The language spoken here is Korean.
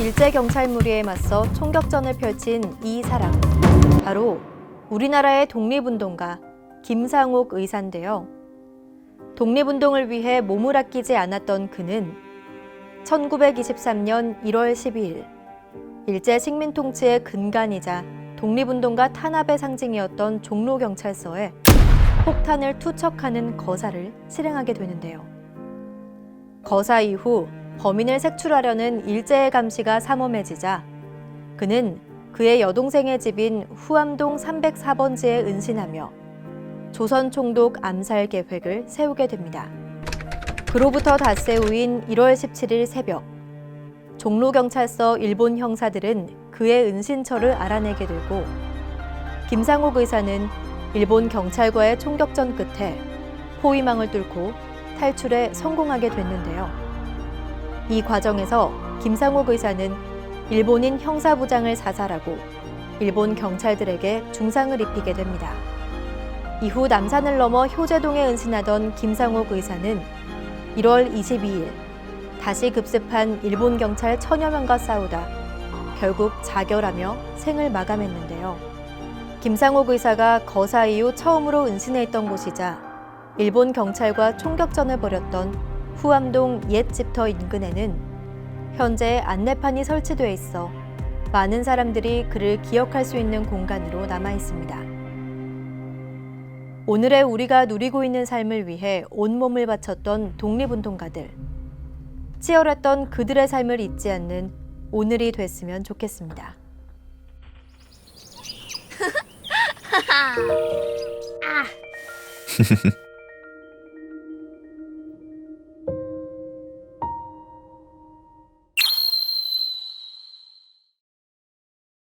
일제 경찰 무리에 맞서 총격전을 펼친 이 사람. 바로 우리나라의 독립운동가 김상옥 의사인데요. 독립운동을 위해 몸을 아끼지 않았던 그는 1923년 1월 12일 일제 식민 통치의 근간이자 독립운동가 탄압의 상징이었던 종로 경찰서에 폭탄을 투척하는 거사를 실행하게 되는데요. 거사 이후 범인을 색출하려는 일제의 감시가 삼엄해지자 그는 그의 여동생의 집인 후암동 304번지에 은신하며 조선 총독 암살 계획을 세우게 됩니다. 그로부터 닷새 후인 1월 17일 새벽 종로경찰서 일본 형사들은 그의 은신처를 알아내게 되고 김상옥 의사는 일본 경찰과의 총격전 끝에 포위망을 뚫고 탈출에 성공하게 됐는데요. 이 과정에서 김상옥 의사는 일본인 형사부장을 사살하고 일본 경찰들에게 중상을 입히게 됩니다. 이후 남산을 넘어 효제동에 은신하던 김상옥 의사는 1월 22일 다시 급습한 일본 경찰 천여 명과 싸우다 결국 자결하며 생을 마감했는데요. 김상옥 의사가 거사 이후 처음으로 은신해 있던 곳이자 일본 경찰과 총격전을 벌였던 후암동 옛 집터 인근에는 현재 안내판이 설치되어 있어 많은 사람들이 그를 기억할 수 있는 공간으로 남아 있습니다. 오늘의 우리가 누리고 있는 삶을 위해 온몸을 바쳤던 독립운동가들. 치열했던 그들의 삶을 잊지 않는 오늘이 됐으면 좋겠습니다.